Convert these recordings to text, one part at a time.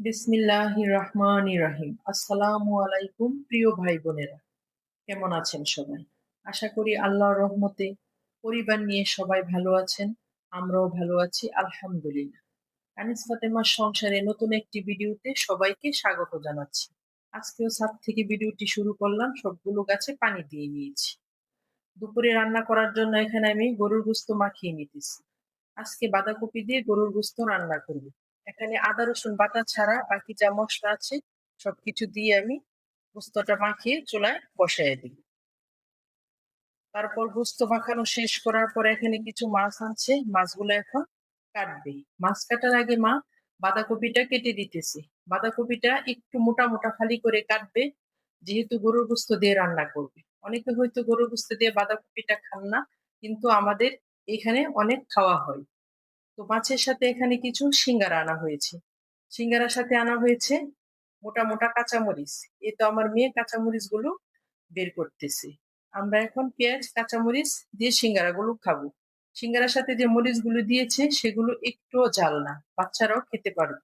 বিসমিল্লাহ রহমান রাহিম আসসালামু আলাইকুম প্রিয় ভাই বোনেরা কেমন আছেন সবাই? আশা করি আল্লাহর রহমতে পরিবার নিয়ে সবাই ভালো আছেন, আমরাও ভালো আছি, আলহামদুলিল্লাহ। আনিস ফাতেমার সংসারে নতুন একটি ভিডিওতে সবাইকে স্বাগত জানাচ্ছি। আজকেও ছাদ থেকে ভিডিওটি শুরু করলাম, সবগুলো গাছে পানি দিয়ে নিয়েছি। দুপুরে রান্না করার জন্য এখানে আমি গরুর গুস্ত মাখিয়ে নিতেছি। আজকে বাঁধাকপি দিয়ে গরুর গুস্ত রান্না করব। এখানে আদা, রসুন বাটা ছাড়া বাকি যা মশলা আছে, সবকিছু দিয়ে আমি গুস্তটা মাখিয়ে চুলায় বসাই দিই। তারপর গুস্ত মাখানো শেষ করার পর এখানে কিছু মাছ আনছে মাছগুলো এখন কাটবে। মাছ কাটার আগে মা বাঁধাকপিটা কেটে দিতেছে। বাঁধাকপিটা একটু মোটা মোটা খালি করে কাটবে, যেহেতু গরুর গুস্ত দিয়ে রান্না করবে। অনেকে হয়তো গরুর গুস্ত দিয়ে বাঁধাকপিটা খান না, কিন্তু আমাদের এখানে অনেক খাওয়া হয়। তো মাছের সাথে এখানে কিছু সিঙ্গারা আনা হয়েছে। সিঙ্গারার সাথে আনা হয়েছে মোটা মোটা কাঁচামরিচ। এ তো আমার মেয়ে কাঁচামরিচগুলো বের করতেছে। আমরা এখন পেঁয়াজ, কাঁচামরিচ দিয়ে সিঙ্গারা গুলো খাব। সিঙ্গারার সাথে যে মরিচগুলো দিয়েছে সেগুলো একটুও জাল না, বাচ্চারাও খেতে পারবে।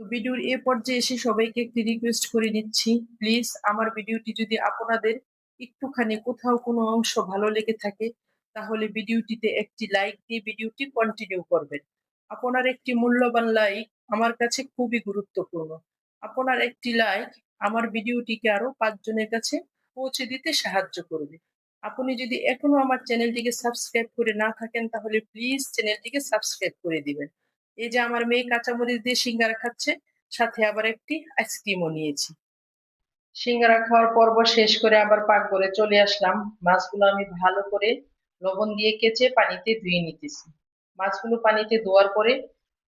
তো ভিডিওর এ পর্যায়ে এসে সবাইকে একটি রিকোয়েস্ট করে নিচ্ছি প্লিজ আমার ভিডিওটি যদি আপনাদের একটুখানি কোথাও কোনো অংশ ভালো লেগে থাকে তাহলে ভিডিওটিতে একটি লাইক দিয়ে ভিডিওটি কন্টিনিউ করবেন। আপনার একটি মূল্যবান লাইক আমার কাছে খুবই গুরুত্বপূর্ণ। আপনার একটি লাইক আমার ভিডিওটিকে আরও পাঁচজনের কাছে পৌঁছে দিতে সাহায্য করবে। আপনি যদি এখনও আমার চ্যানেলটিকে সাবস্ক্রাইব করে না থাকেন, তাহলে প্লিজ চ্যানেলটিকে সাবস্ক্রাইব করে দিবেন। এই যে আমার মেয়ে কাঁচামরিচ দিয়ে সিঙ্গারা খাচ্ছে, সাথে আবার একটি আইসক্রিমও নিয়েছি। সিঙ্গারা খাওয়ার পর্ব শেষ করে আবার পাক করে চলে আসলাম। মাছগুলো আমি ভালো করে লবণ দিয়ে কেচে পানিতে ধুয়ে নিতেছি। মাছগুলো পানিতে ধোয়ার পরে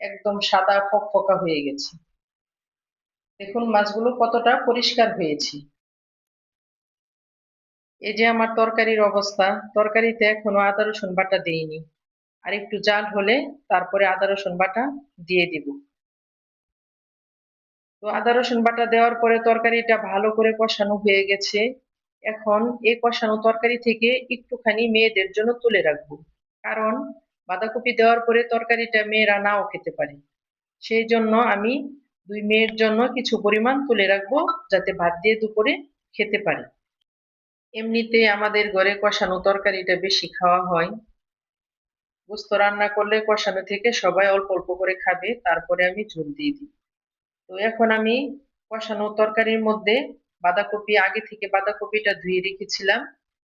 একদম সাদা ফকফকা হয়ে গেছে। দেখুন মাছগুলো কতটা পরিষ্কার হয়েছে। এই যে আমার তরকারির অবস্থা, তরকারিতে এখনও আদা, রসুন বাটা দেইনি। আর একটু জাল হলে তারপরে আদা, রসুন বাটা দিয়ে দিব। তো আদা, রসুন বাটা দেওয়ার পরে তরকারিটা ভালো করে কষানো হয়ে গেছে। এখন এই কষানো তরকারি থেকে একটুখানি মেয়েদের জন্য তুলে রাখব। কারণ বাঁধাকপি দেওয়ার পরে তরকারিটা মেয়েরা নাও খেতে পারে। সেই জন্য আমি দুই মেয়ের জন্য কিছু পরিমাণ তুলে রাখব যাতে ভাত দিয়ে দুপুরে খেতে পারে। এমনিতে আমাদের ঘরে কষানো তরকারিটা বেশি খাওয়া হয়। গোস্ত রান্না করলে কষানো থেকে সবাই অল্প অল্প করে খাবে, তারপরে আমি ঝোল দিয়ে দিই। তো এখন আমি কষানো তরকারির মধ্যে বাঁধাকপি আগে থেকে বাঁধাকপিটা ধুয়ে রেখেছিলাম,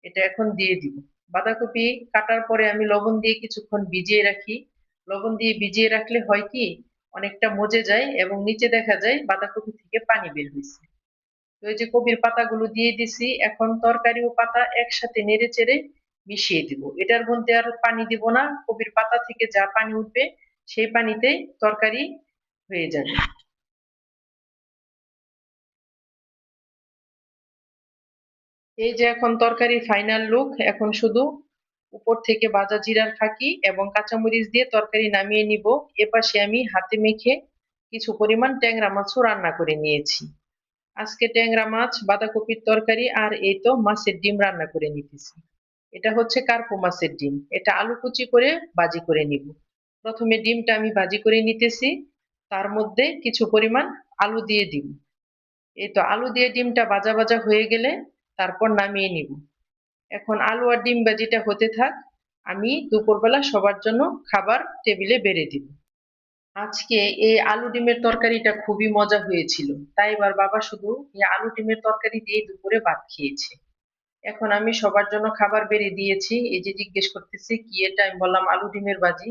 এটা এখন দিয়ে দিব। বাঁধাকপি কাটার পরে আমি লবণ দিয়ে কিছুক্ষণ ভিজিয়ে রাখি। লবণ দিয়ে ভিজিয়ে রাখলে হয় কি, অনেকটা মজে যায় এবং নিচে দেখা যায় বাঁধাকপি থেকে পানি বের হয়েছে তো এই যে কপির পাতাগুলো দিয়ে দিছি, এখন তরকারি ও পাতা একসাথে নেড়ে চেড়ে মিশিয়ে দিব। এটার মধ্যে আর পানি দিব না, কপির পাতা থেকে যা পানি উঠবে, সেই পানিতেই তরকারি হয়ে যাবে। এই যে এখন তরকারি ফাইনাল লুক এখন শুধু উপর থেকে ভাজা জিরার ফাঁকি এবং কাঁচামরিচ দিয়ে তরকারি নামিয়ে নিব। এপাশে আমি হাতে মেখে কিছু পরিমাণ ট্যাংরা মাছও রান্না করে নিয়েছি। আজকে ট্যাংরা মাছ, বাঁধাকপির তরকারি আর এই তো মাছের ডিম রান্না করে নিতেছি। এটা হচ্ছে কার্পো মাছের ডিম। এটা আলু কুচি করে বাজি করে নিব। প্রথমে ডিমটা আমি ভাজি করে নিতেছি। তার মধ্যে কিছু পরিমাণ আলু দিয়ে দিব। এই তো আলু দিয়ে ডিমটা ভাজা ভাজা হয়ে গেলে তারপর নামিয়ে নিব। এখন আলু আর ডিম ভাজিটা হতে থাক, আমি দুপুরবেলা সবার জন্য খাবার টেবিলে বেড়ে দিব। আজকে এই আলু ডিমের তরকারিটা খুবই মজা হয়েছিল। তাই এবার বাবা শুধু এই আলু ডিমের তরকারি দিয়ে দুপুরে ভাত খেয়েছে। এখন আমি সবার জন্য খাবার বেড়ে দিয়েছি। এই যে জিজ্ঞেস করতেছি, কি এটা? আমি বললাম, আলু ডিমের ভাজি।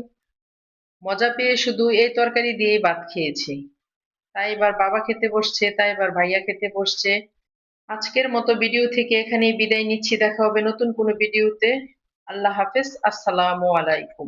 মজা পেয়ে শুধু এই তরকারি দিয়েই ভাত খেয়েছে। তাই এবার বাবা খেতে বসছে, তাই এবার ভাইয়া খেতে বসছে। আজকের মতো ভিডিও থেকে এখানেই বিদায় নিচ্ছি। দেখা হবে নতুন কোনো ভিডিওতে আল্লাহ হাফেজ। আসসালামু আলাইকুম।